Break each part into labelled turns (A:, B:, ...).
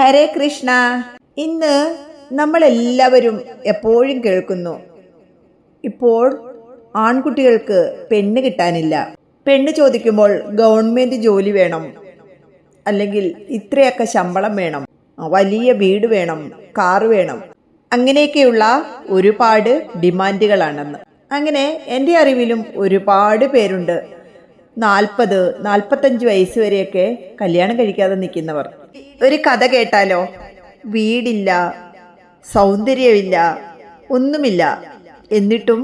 A: ഹരേ കൃഷ്ണ. ഇന്ന് നമ്മളെല്ലാവരും എപ്പോഴും കേൾക്കുന്നു. ഇപ്പോൾ ആൺകുട്ടികൾക്ക് പെണ്ണ് കിട്ടാനില്ല. പെണ്ണ് ചോദിക്കുമ്പോൾ ഗവൺമെന്റ് ജോലി വേണം. അല്ലെങ്കിൽ ഇത്രയൊക്കെ ശമ്പളം വേണം. വലിയ വീട് വേണം. കാർ വേണം. അങ്ങനെയൊക്കെയുള്ള ഒരുപാട് ഡിമാൻഡുകളാണെന്ന്. അങ്ങനെ എന്റെ അറിവിലും ഒരുപാട് പേരുണ്ട്. നാൽപ്പത് നാൽപ്പത്തഞ്ച് വയസ്സ് വരെയൊക്കെ കല്യാണം കഴിക്കാതെ നിൽക്കുന്നവർ. ഒരു കഥ കേട്ടാലോ? വീടില്ല സൗന്ദര്യമില്ല ഒന്നുമില്ല. എന്നിട്ടും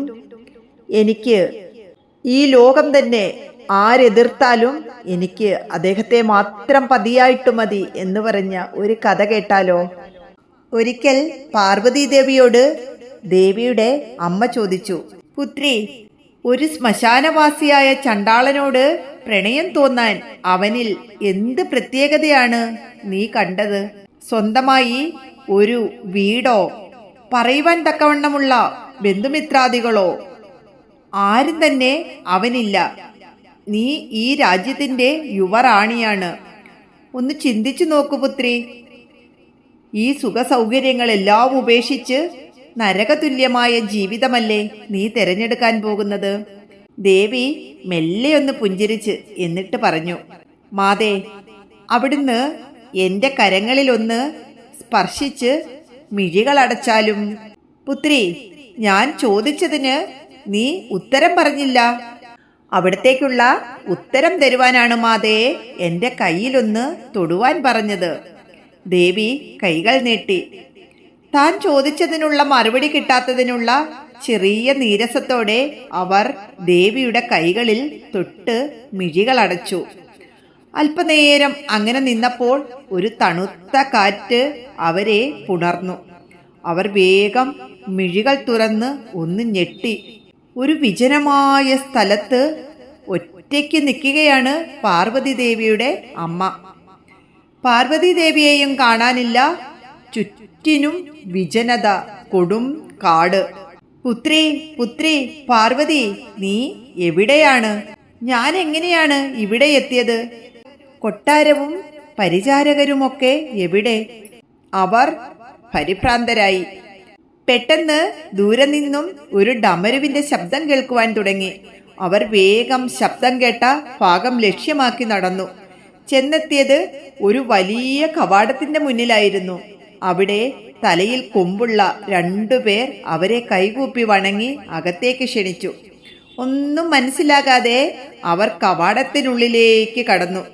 A: എനിക്ക് ഈ ലോകം തന്നെ ആരെതിർത്താലും എനിക്ക് അദ്ദേഹത്തെ മാത്രം പതിയായിട്ട് മതി എന്ന് പറഞ്ഞ ഒരു കഥ കേട്ടാലോ? ഒരിക്കൽ പാർവതീദേവിയോട് ദേവിയുടെ അമ്മ ചോദിച്ചു പുത്രി ഒരു ശ്മശാനവാസിയായ ചണ്ടാളനോട് പ്രണയം തോന്നാൻ അവനിൽ എന്ത് പ്രത്യേകതയാണ് നീ കണ്ടത്? സ്വന്തമായി ഒരു വീടോ? പറയുവാൻ തക്കവണ്ണമുള്ള ബന്ധുമിത്രാദികളോ? ആരും തന്നെ അവനില്ല. നീ ഈ രാജ്യത്തിന്റെ യുവറാണിയാണ്. ഒന്ന് ചിന്തിച്ചു നോക്കു പുത്രി. ഈ സുഖസൗകര്യങ്ങളെല്ലാം ഉപേക്ഷിച്ച് നരകതുല്യമായ ജീവിതമല്ലേ നീ തിരഞ്ഞെടുക്കാൻ പോകുന്നത്? ദേവി മെല്ലെ ഒന്ന് പുഞ്ചിരിച്ച് എന്നിട്ട് പറഞ്ഞു മാതേ അവിടുന്ന് എന്റെ കരങ്ങളിലൊന്ന് സ്പർശിച്ച് മിഴികളടച്ചാലും പുത്രി ഞാൻ ചോദിച്ചതിന് നീ ഉത്തരം പറഞ്ഞില്ല? അവിടത്തേക്കുള്ള ഉത്തരം തരുവാനാണ് മാതേ എന്റെ കയ്യിലൊന്ന് തൊടുവാൻ പറഞ്ഞത്. ദേവി കൈകൾ നീട്ടി താൻ ചോദിച്ചതിനുള്ള മറുപടി കിട്ടാത്തതിനുള്ള ചെറിയ നീരസത്തോടെ അവർ ദേവിയുടെ കൈകളിൽ തൊട്ട് മിഴികളടച്ചു അല്പനേരം അങ്ങനെ നിന്നപ്പോൾ ഒരു തണുത്ത കാറ്റ് അവരെ പുണർന്നു. അവർ വേഗം മിഴികൾ തുറന്ന് ഒന്ന് ഞെട്ടി. ഒരു വിജനമായ സ്ഥലത്ത് ഒറ്റയ്ക്ക് നിൽക്കുകയാണ് പാർവതി ദേവിയുടെ അമ്മ. പാർവതി ദേവിയെയും കാണാനില്ല. ചുറ്റിനും വിജനത കൊടും കാട്. പുത്രി പുത്രി പാർവതി നീ എവിടെയാണ്? ഞാൻ എങ്ങനെയാണ് ഇവിടെ എത്തിയത്? കൊട്ടാരവും പരിചാരകരുമൊക്കെ എവിടെ അവർ പരിഭ്രാന്തരായി. പെട്ടെന്ന് ദൂരെ നിന്നും ഒരു ഡമരുവിന്റെ ശബ്ദം കേൾക്കുവാൻ തുടങ്ങി. അവർ വേഗം ശബ്ദം കേട്ട ഭാഗം ലക്ഷ്യമാക്കി നടന്നു. ചെന്നെത്തിയത് ഒരു വലിയ കവാടത്തിന്റെ മുന്നിലായിരുന്നു. അവിടെ തലയിൽ കൊമ്പുള്ള രണ്ടുപേർ അവരെ കൈകൂപ്പി വണങ്ങി അകത്തേക്ക് ക്ഷണിച്ചു. ഒന്നും മനസ്സിലാകാതെ അവർ കവാടത്തിനുള്ളിലേക്ക് കടന്നു.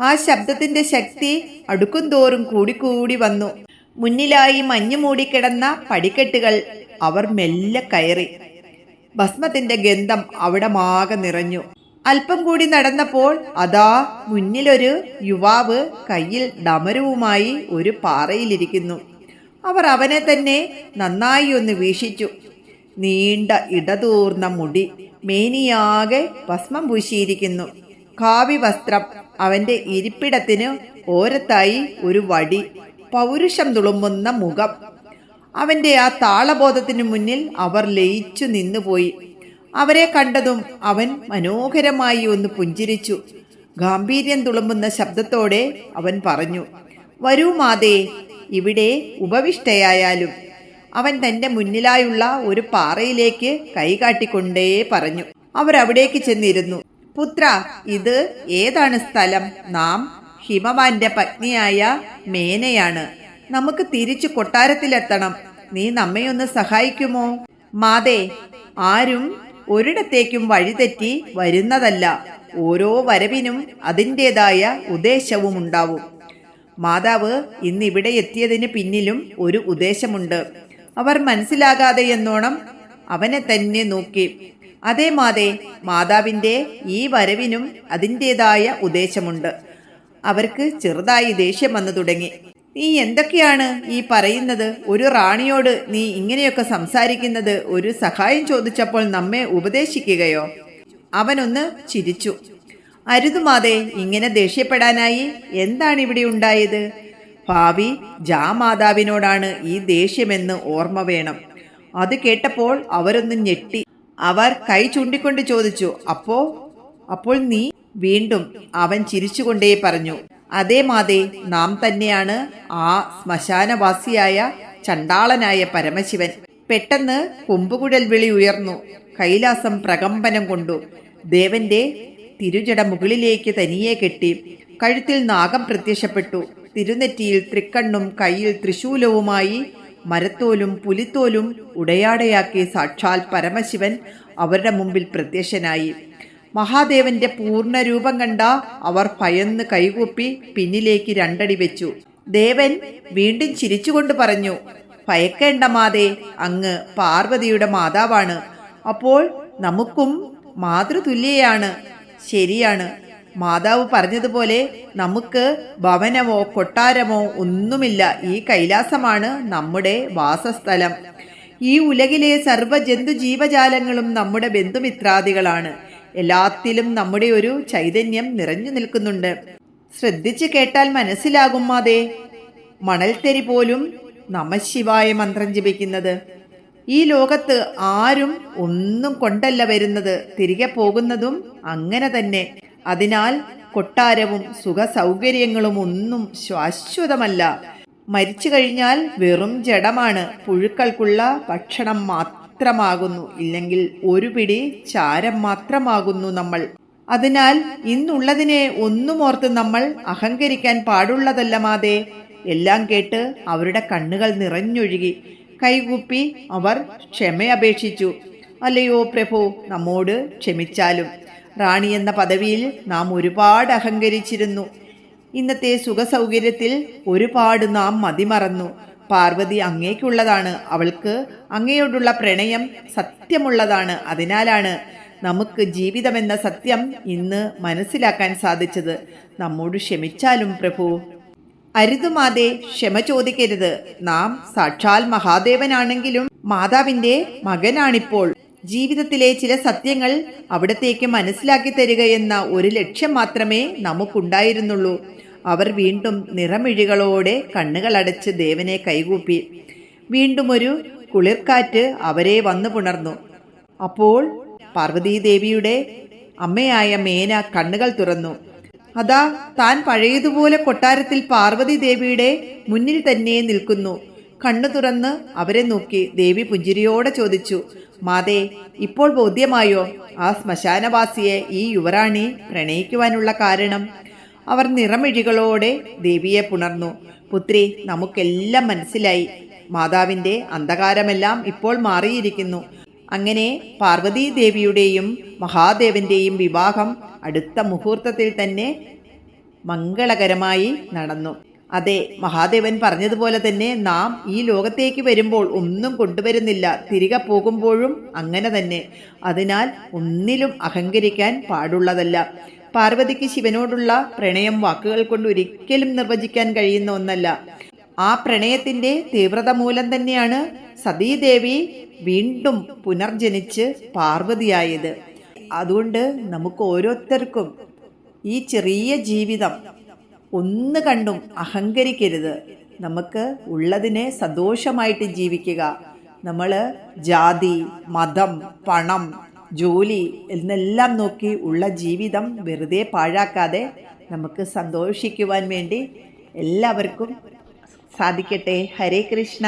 A: ആ ശബ്ദത്തിന്റെ ശക്തി അടുക്കുംതോറും കൂടിക്കൂടി വന്നു. മുന്നിലായി മഞ്ഞു മൂടിക്കിടന്ന പടിക്കെട്ടുകൾ അവർ മെല്ലെ കയറി. ഭസ്മത്തിന്റെ ഗന്ധം അവിടെ മാകെ നിറഞ്ഞു. അല്പം കൂടി നടന്നപ്പോൾ അതാ മുന്നിലൊരു യുവാവ് കയ്യിൽ ഡമരുവുമായി ഒരു പാറയിലിരിക്കുന്നു. അവർ അവനെ തന്നെ നന്നായി ഒന്ന് വീക്ഷിച്ചു. നീണ്ട ഇടതൂർന്ന മുടി മേനിയാകെ ഭസ്മം പൂശിയിരിക്കുന്നു. കാവി വസ്ത്രം അവന്റെ ഇരിപ്പിടത്തിന് ഓരത്തായി ഒരു വടി പൗരുഷം തുളുമ്പുന്ന മുഖം. അവന്റെ ആ താളബോധത്തിനു മുന്നിൽ അവർ ലയിച്ചു നിന്നുപോയി. അവരെ കണ്ടതും അവൻ മനോഹരമായി ഒന്ന് പുഞ്ചിരിച്ചു. ഗാംഭീര്യം തുളുമ്പുന്ന ശബ്ദത്തോടെ അവൻ പറഞ്ഞു വരൂ മാതേ ഇവിടെ ഉപവിഷ്ടയായാലും. അവൻ തന്റെ മുന്നിലായുള്ള ഒരു പാറയിലേക്ക് കൈകാട്ടിക്കൊണ്ടേ പറഞ്ഞു. അവരവിടേക്ക് ചെന്നിരുന്നു. പുത്ര ഇത് ഏതാണ് സ്ഥലം? നാം ഹിമവാന്റെ പത്നിയായ മേനയാണ്. നമുക്ക് തിരിച്ചു കൊട്ടാരത്തിലെത്തണം. നീ നമ്മയൊന്ന് സഹായിക്കുമോ? മാതേ ആരും ഒരിടത്തേക്കും വഴിതെറ്റി വരുന്നതല്ല. ഓരോ വരവിനും അതിന്റെതായ ഉദ്ദേശവും ഉണ്ടാവും മാതാവ് ഇന്നിവിടെ എത്തിയതിന് പിന്നിലും ഒരു ഉദ്ദേശമുണ്ട്. അവർ മനസ്സിലാകാതെ എന്നോണം അവനെ തന്നെ നോക്കി. അതേ മാതേ മാതാവിന്റെ ഈ വരവിനും അതിന്റെതായ ഉദ്ദേശമുണ്ട്. അവർക്ക് ചെറുതായി ദേഷ്യം വന്നു തുടങ്ങി. നീ എന്തൊക്കെയാണ് ഈ പറയുന്നത്? ഒരു റാണിയോട് നീ ഇങ്ങനെയൊക്കെ സംസാരിക്കുന്നത് ഒരു സഹായം ചോദിച്ചപ്പോൾ നമ്മെ ഉപദേശിക്കുകയോ? അവനൊന്ന് ചിരിച്ചു. അരുതുമാതെ ഇങ്ങനെ ദേഷ്യപ്പെടാനായി എന്താണ് ഇവിടെ ഉണ്ടായത്? ഭാവി ജാമാതാവിനോടാണ് ഈ ദേഷ്യമെന്ന് ഓർമ്മ വേണം. അത് കേട്ടപ്പോൾ അവരൊന്ന് ഞെട്ടി. അവർ കൈ ചൂണ്ടിക്കൊണ്ട് ചോദിച്ചു അപ്പോ അപ്പോൾ നീ? വീണ്ടും അവൻ ചിരിച്ചുകൊണ്ടേ പറഞ്ഞു. അതേ മാതേ നാം തന്നെയാണ് ആ ശ്മശാനവാസിയായ ചണ്ടാളനായ പരമശിവൻ. പെട്ടെന്ന് കൊമ്പുകുഴൽ വിളി ഉയർന്നു. കൈലാസം പ്രകമ്പനം കൊണ്ടു. ദേവന്റെ തിരുജട മുകളിലേക്ക് തനിയെ കെട്ടി. കഴുത്തിൽ നാഗം പ്രത്യക്ഷപ്പെട്ടു. തിരുനെറ്റിയിൽ തൃക്കണ്ണും കയ്യിൽ തൃശൂലവുമായി മരത്തോലും പുലിത്തോലും ഉടയാടയാക്കി സാക്ഷാൽ പരമശിവൻ അവരുടെ മുമ്പിൽ പ്രത്യക്ഷനായി. മഹാദേവന്റെ പൂർണ രൂപം കണ്ട അവർ ഭയന്ന് കൈകൂപ്പി പിന്നിലേക്ക് രണ്ടടി വെച്ചു. ദേവൻ വീണ്ടും ചിരിച്ചുകൊണ്ട് പറഞ്ഞു ഭയക്കേണ്ട മാതേ അങ്ങ് പാർവതിയുടെ മാതാവാണ്. അപ്പോൾ നമുക്കും മാതൃതുല്യയാണ്. ശരിയാണ്. മാതാവ് പറഞ്ഞതുപോലെ നമുക്ക് ഭവനമോ കൊട്ടാരമോ ഒന്നുമില്ല. ഈ കൈലാസമാണ് നമ്മുടെ വാസസ്ഥലം. ഈ ഉലകിലെ സർവ ജന്തു ജീവജാലങ്ങളും നമ്മുടെ ബന്ധുമിത്രാദികളാണ്. എല്ലാത്തിലും നമ്മുടെ ഒരു ചൈതന്യം നിറഞ്ഞു നിൽക്കുന്നുണ്ട്. ശ്രദ്ധിച്ചു കേട്ടാൽ മനസ്സിലാകും മാതേ. മണൽത്തരി പോലും നമശിവായ മന്ത്രം ജപിക്കുന്നത്. ഈ ലോകത്ത് ആരും ഒന്നും കൊണ്ടല്ല വരുന്നത്. തിരികെ പോകുന്നതും അങ്ങനെ തന്നെ. അതിനാൽ കൊട്ടാരവും സുഖ സൗകര്യങ്ങളും ഒന്നും ശാശ്വതമല്ല. മരിച്ചു കഴിഞ്ഞാൽ വെറും ജഡമാണ്. പുഴുക്കൾക്കുള്ള ഭക്ഷണം മാത്രമാകുന്നു. ഇല്ലെങ്കിൽ ഒരു പിടി ചാരം മാത്രമാകുന്നു നമ്മൾ. അതിനാൽ ഇന്നുള്ളതിനെ ഒന്നും ഓർത്ത് നമ്മൾ അഹങ്കരിക്കാൻ പാടുള്ളതല്ല എല്ലാം കേട്ട് അവരുടെ കണ്ണുകൾ നിറഞ്ഞൊഴുകി. കൈകൂപ്പി അവർ ക്ഷമയപേക്ഷിച്ചു അല്ലയോ പ്രഭു നമ്മോട് ക്ഷമിച്ചാലും. റാണി എന്ന പദവിയിൽ നാം ഒരുപാട് അഹങ്കരിച്ചിരുന്നു. ഇന്നത്തെ സുഖസൗകര്യത്തിൽ ഒരുപാട് നാം മതിമറന്നു. പാർവതി അങ്ങേക്കുള്ളതാണ്. അവൾക്ക് അങ്ങയോടുള്ള പ്രണയം സത്യമുള്ളതാണ്. അതിനാലാണ് നമുക്ക് ജീവിതമെന്ന സത്യം ഇന്ന് മനസ്സിലാക്കാൻ സാധിച്ചത്. നമ്മോട് ക്ഷമിച്ചാലും പ്രഭു. അരുതുമാതെ ക്ഷമ ചോദിക്കരുത്. നാം സാക്ഷാൽ മഹാദേവനാണെങ്കിലും മാതാവിന്റെ മകനാണിപ്പോൾ. ജീവിതത്തിലെ ചില സത്യങ്ങൾ അവിടത്തേക്ക് മനസ്സിലാക്കി തരിക എന്ന ഒരു ലക്ഷ്യം മാത്രമേ നമുക്കുണ്ടായിരുന്നുള്ളൂ. അവർ വീണ്ടും നിറമിഴികളോടെ കണ്ണുകളടച്ച് ദേവനെ കൈകൂപ്പി. വീണ്ടും ഒരു കുളിർക്കാറ്റ് അവരെ വന്നു പുണർന്നു. അപ്പോൾ പാർവതീദേവിയുടെ അമ്മയായ മേന കണ്ണുകൾ തുറന്നു. അതാ താൻ പഴയതുപോലെ കൊട്ടാരത്തിൽ പാർവതി ദേവിയുടെ മുന്നിൽ തന്നെ നിൽക്കുന്നു. കണ്ണു തുറന്ന് അവരെ നോക്കി ദേവി പുഞ്ചിരിയോടെ ചോദിച്ചു മാതേ ഇപ്പോൾ ബോധ്യമായോ? ആ ശ്മശാനവാസിയെ ഈ യുവറാണി പ്രണയിക്കുവാനുള്ള കാരണം? അവർ നിറമിഴികളോടെ ദേവിയെ പുണർന്നു. പുത്രി നമുക്കെല്ലാം മനസ്സിലായി. മാതാവിന്റെ അന്ധകാരമെല്ലാം ഇപ്പോൾ മാറിയിരിക്കുന്നു. അങ്ങനെ പാർവതീ ദേവിയുടെയും മഹാദേവന്റെയും വിവാഹം അടുത്ത മുഹൂർത്തത്തിൽ തന്നെ മംഗളകരമായി നടന്നു. അതെ മഹാദേവൻ പറഞ്ഞതുപോലെ തന്നെ നാം ഈ ലോകത്തേക്ക് വരുമ്പോൾ ഒന്നും കൊണ്ടുവരുന്നില്ല. തിരികെ പോകുമ്പോഴും അങ്ങനെ തന്നെ. അതിനാൽ ഒന്നിലും അഹങ്കരിക്കാൻ പാടുള്ളതല്ല. പാർവതിക്ക് ശിവനോടുള്ള പ്രണയം വാക്കുകൾ കൊണ്ട് ഒരിക്കലും നിർവചിക്കാൻ കഴിയുന്ന ഒന്നല്ല. ആ പ്രണയത്തിന്റെ തീവ്രത മൂലം തന്നെയാണ് സതീദേവി വീണ്ടും പുനർജനിച്ച് പാർവതിയായത്. അതുകൊണ്ട് നമുക്ക് ഓരോരുത്തർക്കും ഈ ചെറിയ ജീവിതം ഒന്ന് കണ്ടും അഹങ്കരിക്കരുത്. നമുക്ക് ഉള്ളതിനെ സന്തോഷമായിട്ട് ജീവിക്കുക. നമ്മൾ ജാതി മതം പണം ജോലി എന്നെല്ലാം നോക്കി ഉള്ള ജീവിതം വെറുതെ പാഴാക്കാതെ നമുക്ക് സന്തോഷിക്കുവാൻ വേണ്ടി എല്ലാവർക്കും സാധിക്കട്ടെ. ഹരേ കൃഷ്ണ.